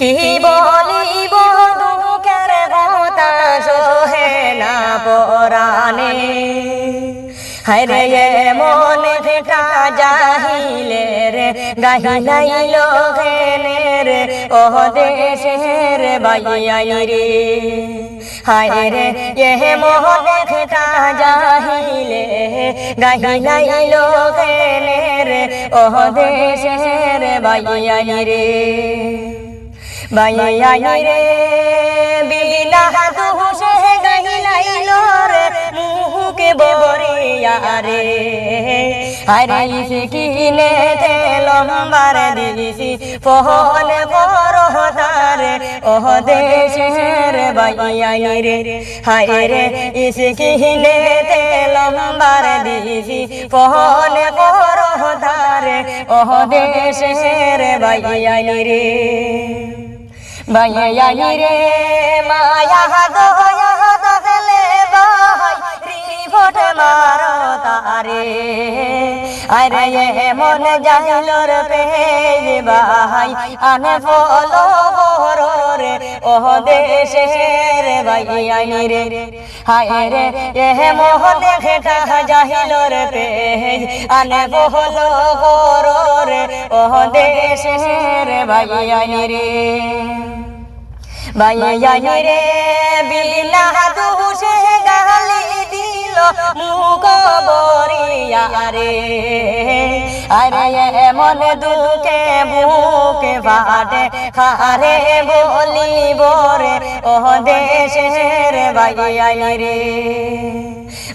কি বলিব দুঃখের কথা সোহে না পরাণে? হরে মন ফেটা যাহিলে রে গাহিলাইল ঘেনে রে ও দেশের বাইয়াই রে। হায় রে এ মোহন ফেটা যাহিলে গাহিলাইল ঘেনে রে ও দেশের বাইয়াই রে। বাইয়াই রে বিনা দুষে গাহিলাইল রে মুহুকে বরিয়া রে। আরে ইসে কিনে তে লম্বার দিছি, ফহল করহতারে ওহ দেশের বাইয়াই রে হায় রে ইসে কিনে তে লম্বার দিছি, ফহল করহতারে ওহ দেশের বাইয়াই রে বাইয়াই রে, মায়া দয়া দহলে বাই রিভট মারো তারে। আরে এ মন পে আনে রে। ও দেশের বাইয়াই রে হায় রে এ মোহন খেটা জাহিলর পেজ আনে ফলো রে ও দেশের বাইয়াই রে বাইয়াই রে বিনা দুষে গালি দিল মুখ বরিয়া রে আরে এমন দুঃখে বুকে ফাটে খারে বলিব রে ও দেশের বাইয়াই রে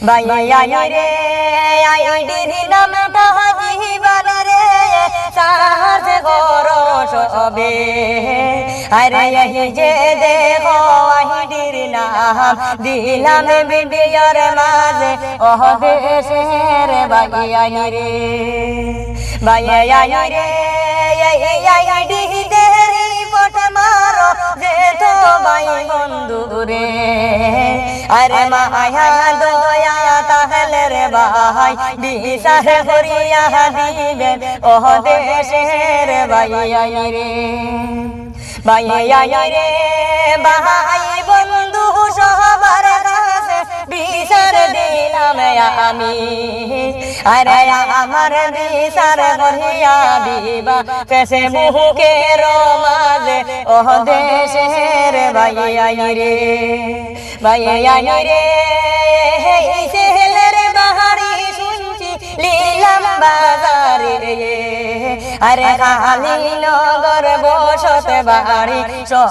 বাইয়াই রে আই দিদি নামটা জীবন রে সাহস করো সবে। আরে যে দেখো আহিডির নাম দিলাম বিডিয়ার মাঝে। ওহ দেশের বাইয়াই রে বাইয়াই রে বাই বন্ধু রে। আরে মায়া দয়া তাহলে রে ভাই বিচার করিয়া দিবেন ওহ দেশের বাইয়াই রে বাইয়াই রে, ভাই আমি। আরে আমার বিচার করিয়া দিবা পেশে মুহুকে রমাজে ও দেশের বাইয়াই রে রে শুনছি, লীলাম বাজারে আরে খালি নগর বসত বাড়ি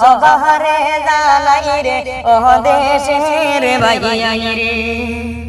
সবারে জানাই রে ও দেশের বাইয়াই রে